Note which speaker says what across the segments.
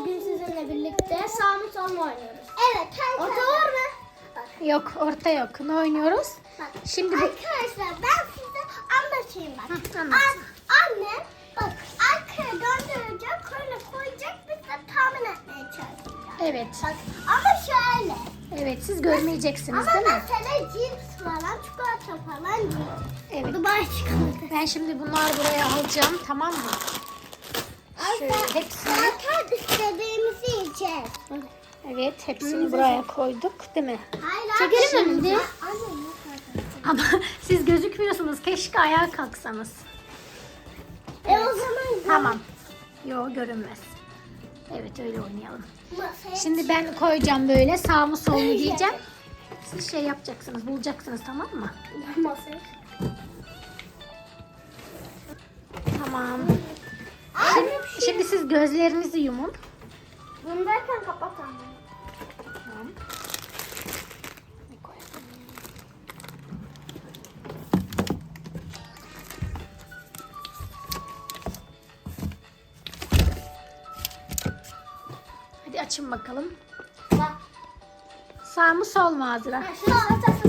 Speaker 1: Bugün sizinle birlikte sol mu oynuyoruz?
Speaker 2: Evet.
Speaker 1: Orta var mı?
Speaker 3: Yok orta yok. Ne oynuyoruz?
Speaker 2: Bak,
Speaker 3: Şimdi bu...
Speaker 2: Arkadaşlar ben size anlatayım bak.
Speaker 3: Hı, anlat.
Speaker 2: An- annem bak arkaya döndürecek, öyle koyacak biz de tahmin etmeye çalışacağız.
Speaker 3: Evet.
Speaker 2: Bak ama şöyle.
Speaker 3: Evet siz görmeyeceksiniz
Speaker 2: Ama
Speaker 3: değil mi?
Speaker 2: mesela cips falan, çikolata falan yiyeceğiz.
Speaker 3: Evet.
Speaker 2: Dubai çikolata.
Speaker 3: Ben şimdi bunları buraya alacağım tamam mı? Şöyle hepsini.
Speaker 2: İstediğimizi yiyeceğiz.
Speaker 3: Evet hepsini buraya koyduk değil mi?
Speaker 2: Hayır,
Speaker 1: Çekelim
Speaker 2: kadar?
Speaker 3: Ama siz gözükmüyorsunuz. Keşke ayağa kalksanız.
Speaker 2: E o zaman
Speaker 3: Tamam. Yok görünmez. Evet öyle oynayalım. Şimdi ben koyacağım böyle sağ mı sol mu diyeceğim. Siz şey yapacaksınız bulacaksınız tamam mı?
Speaker 1: Masaya.
Speaker 3: Tamam. Şimdi, şimdi siz gözlerinizi yumun.
Speaker 1: Bundayken kapat ama.
Speaker 3: Tamam. Hadi açın bakalım.
Speaker 1: Bak.
Speaker 3: Sağ mı sol mu Azra?
Speaker 1: Ha, şunu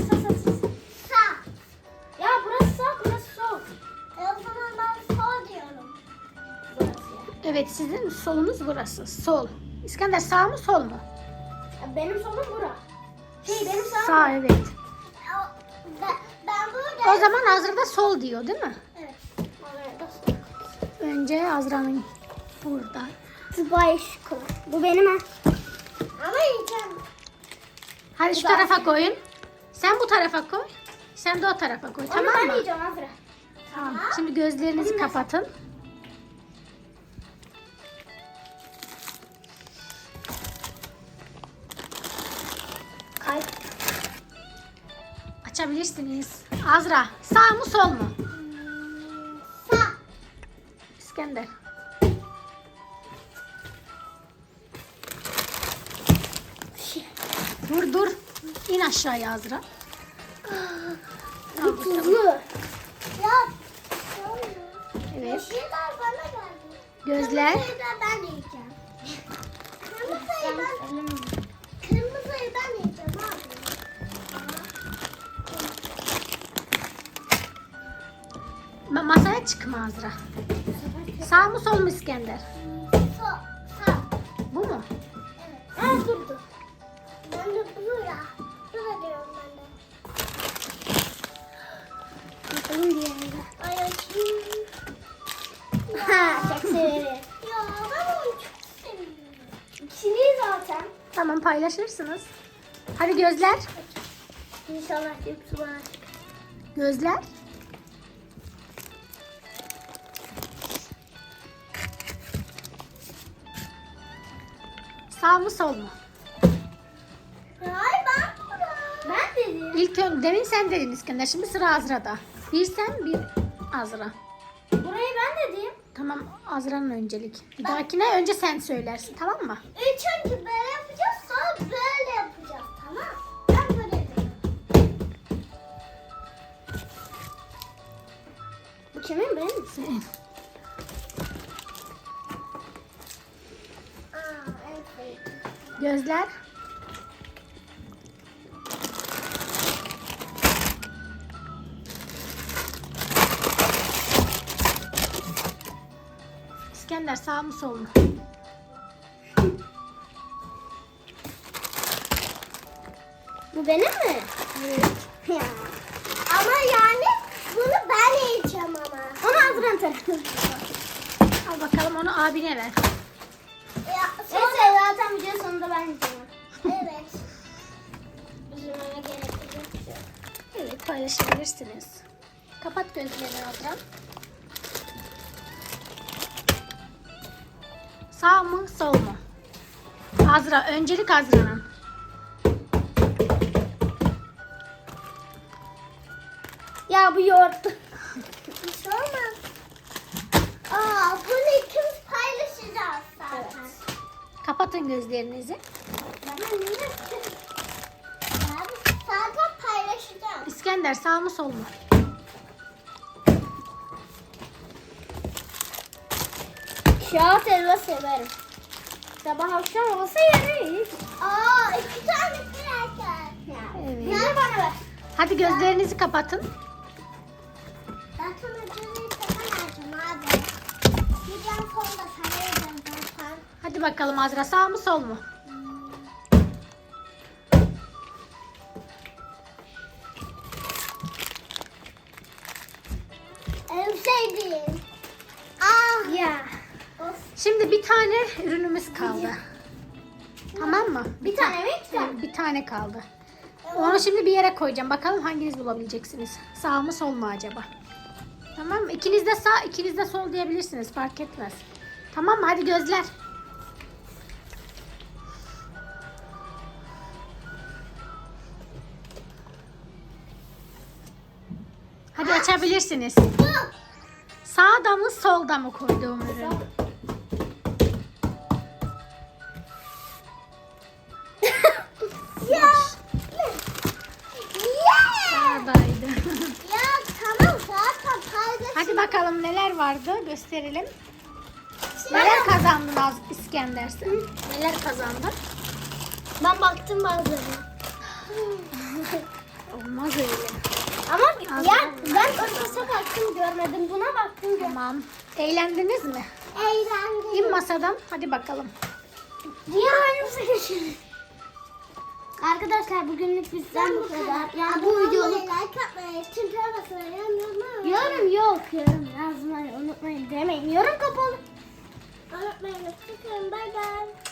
Speaker 3: Evet sizin solunuz burası. Sol. İskender sağ mı sol mu?
Speaker 1: Benim solum bura. Şey benim sağım.
Speaker 3: Sağ evet.
Speaker 2: O- Ben, ben burada.
Speaker 3: O zaman Azra da sol diyor değil mi?
Speaker 2: Evet.
Speaker 3: Önce Azra'nın burada.
Speaker 1: Dubai. Bu benim ha.
Speaker 2: Ama yiyeceğim.
Speaker 3: Hadi şu tarafa koyun. Sen bu tarafa koy. Sen de o tarafa koy.
Speaker 1: Onu
Speaker 3: tamam
Speaker 1: ben
Speaker 3: mı?
Speaker 1: yiyeceğim Azra.
Speaker 3: Tamam. Şimdi gözlerinizi kapatın. Açabilirsiniz. Azra sağ mı sol mu?
Speaker 2: Sağ.
Speaker 3: İskender. Dur dur. İn aşağıya Azra.
Speaker 1: Tuzlu.
Speaker 2: Ya.
Speaker 3: Evet. Gözler.
Speaker 2: Ben yiyeceğim.
Speaker 3: Ma- Masaya çıkma Azra. Sağ mı sol mu İskender?
Speaker 2: Sağ. Sağ.
Speaker 3: Bu mu?
Speaker 2: Evet. Ha durdu. Ben de buraya. Buraya diyorum ben de.
Speaker 1: Bakalım diğerine.
Speaker 2: Ay açayım.
Speaker 1: Ha çok severim.
Speaker 2: Ya ben onu çok seviyorum.
Speaker 1: İkisini zaten.
Speaker 3: Tamam paylaşırsınız. Hadi gözler.
Speaker 1: İnşallah hepsi bana.
Speaker 3: Gözler. Sağ mı sol mu?
Speaker 2: Hayır ben.
Speaker 1: Ben dedim.
Speaker 3: İlk ön, demin sen dedin İskender. Şimdi sıra Azra'da. Bir sen bir Azra.
Speaker 1: Burayı ben dedim.
Speaker 3: Tamam Azra'nın öncelik. Bir dahakine önce sen söylersin tamam mı?
Speaker 2: İlk önce böyle yapacağız sonra böyle yapacağız tamam Ben böyle yapıyorum.
Speaker 1: Bu kimin benim?
Speaker 3: Senin. Gözler. İskender sağ mı sol mu?
Speaker 1: Bu benim mi?
Speaker 2: Ya. Ama yani bunu ben yiyeceğim ama.
Speaker 1: Ama Azra'nın tarafı.
Speaker 3: Al bakalım onu abine ver.
Speaker 2: Evet.
Speaker 1: Üzülmeme gerek yok.
Speaker 3: Evet paylaşabilirsiniz. Kapat gözlerini Azra. Sağ mı sol mu? Azra öncelik Azra'nın.
Speaker 1: Ya bu yoğurt.
Speaker 2: Bir şey olmaz. Aa, bunu ikimiz paylaşacağız zaten.
Speaker 3: Kapatın gözlerinizi.
Speaker 2: Ben? Ben zaten paylaşacağım.
Speaker 3: İskender sağ mı sol mu?
Speaker 1: Şahit helva severim. Sabah akşam olsa yeriz.
Speaker 2: Aa iki tane kraker.
Speaker 3: Evet.
Speaker 2: Ver bana ver.
Speaker 3: Hadi gözlerinizi kapatın.
Speaker 2: Ben sana gözünü kapamayacağım abi. Gideceğim sonunda sana yiyeceğim zaten.
Speaker 3: Hadi bakalım Azra sağ mı sol mu?
Speaker 2: En sevdiğim. Ah.
Speaker 1: Ya.
Speaker 3: Şimdi bir tane ürünümüz kaldı. Tamam mı?
Speaker 1: Bir tane mi iki tane?
Speaker 3: Bir tane kaldı. Onu şimdi bir yere koyacağım. Bakalım hanginiz bulabileceksiniz. Sağ mı sol mu acaba? Tamam mı? İkiniz de sağ, ikiniz de sol diyebilirsiniz. Fark etmez. Tamam mı? Hadi gözler. Hadi açabilirsiniz. Sağda mı solda mı koyduğum ürün?
Speaker 2: Ya. Yeah.
Speaker 3: Sağdaydı.
Speaker 2: Ya tamam zaten fazla.
Speaker 3: Hadi bakalım neler vardı gösterelim. Neler kazandın Az İskender sen? Neler kazandın?
Speaker 1: Ben baktım bazılarına.
Speaker 3: Olmaz öyle.
Speaker 1: Ama ya baktım görmedim. Buna baktım görmedim.
Speaker 3: Tamam. Eğlendiniz mi?
Speaker 2: Eğlendim.
Speaker 3: İn masadan. Hadi bakalım.
Speaker 1: Niye aynımıza geçiyoruz? Arkadaşlar bugünlük bizden bu kadar. Yani bu videoluk
Speaker 2: like atmayı, çimpiye basmayı, yorum
Speaker 1: yorum yok. Yorum yazmayı unutmayın demeyin. Yorum kapalı.
Speaker 2: Unutmayın. Hoşçakalın. Bay bay.